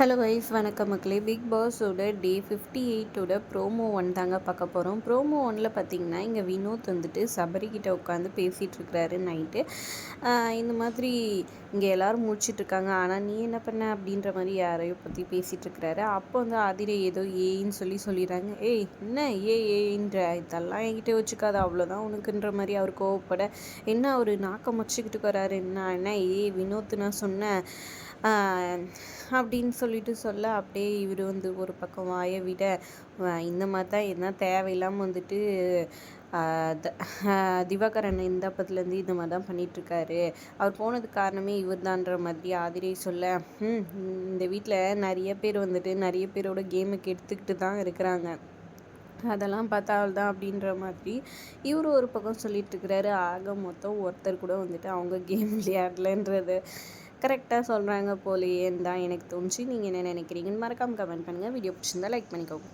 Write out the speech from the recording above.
Hello wise வணக்கம் மக்களே. Big பாஸோட டே ஃபிஃப்டி எயிட்டோட ப்ரோமோ ஒன் தாங்க பார்க்க போகிறோம் ப்ரோமோ ஒனில் பார்த்தீங்கன்னா இங்கே வினோத் வந்துட்டு சபரிக்கிட்ட உட்காந்து பேசிகிட்ருக்கிறாரு நைட்டு இந்த மாதிரி இங்கே எல்லோரும் முடிச்சிட்ருக்காங்க ஆனால் நீ என்ன பண்ண அப்படின்ற மாதிரி யாரையோ பற்றி பேசிகிட்ருக்கிறாரு அப்போ வந்து அதிரை ஏதோ ஏன்னு சொல்லி சொல்லிடுறாங்க. ஏய் என்ன? ஏ ஏன்ற? இதெல்லாம் என்கிட்ட வச்சுக்காது அவ்வளோதான் உனக்குன்ற மாதிரி அவர் கோவப்பட என்ன அவர் நாக்கம் முடிச்சுக்கிட்டு வராரு என்ன என்ன? ஏ வினோத் நான் சொன்னேன். அப்படின்னு சொல்லி சொல்லிட்டு சொல்ல அப்படியே இவர் வந்து ஒரு பக்கம் வாயை விட இந்த மாதிரி தான் என்ன தேவையில்லாமல் வந்துட்டு திவாகரன் இந்த பத்துலேருந்து இந்த மாதிரி தான் பண்ணிகிட்ருக்காரு அவர் போனதுக்கு காரணமே இவர் தான்ற மாதிரி ஆதிரை சொல்ல இந்த வீட்டில் நிறைய பேர் வந்துட்டு நிறைய பேரோட கேமுக்கு எடுத்துக்கிட்டு தான் இருக்கிறாங்க. அதெல்லாம் பார்த்தா தான் அப்படின்ற மாதிரி இவர் ஒரு பக்கம் சொல்லிட்டு இருக்கிறாரு. ஆக மொத்தம் ஒருத்தர் கூட வந்துட்டு அவங்க கேம் விளையாடலன்றது. கரெக்டாக சொல்கிறாங்க போலேயேன்னு தான் எனக்கு தோணுச்சு. நீங்கள் என்ன நினைக்கிறீங்கன்னு மறக்காமல் கமெண்ட் பண்ணுங்கள் வீடியோ பிடிச்சிருந்தா லைக் பண்ணிக்கோங்க.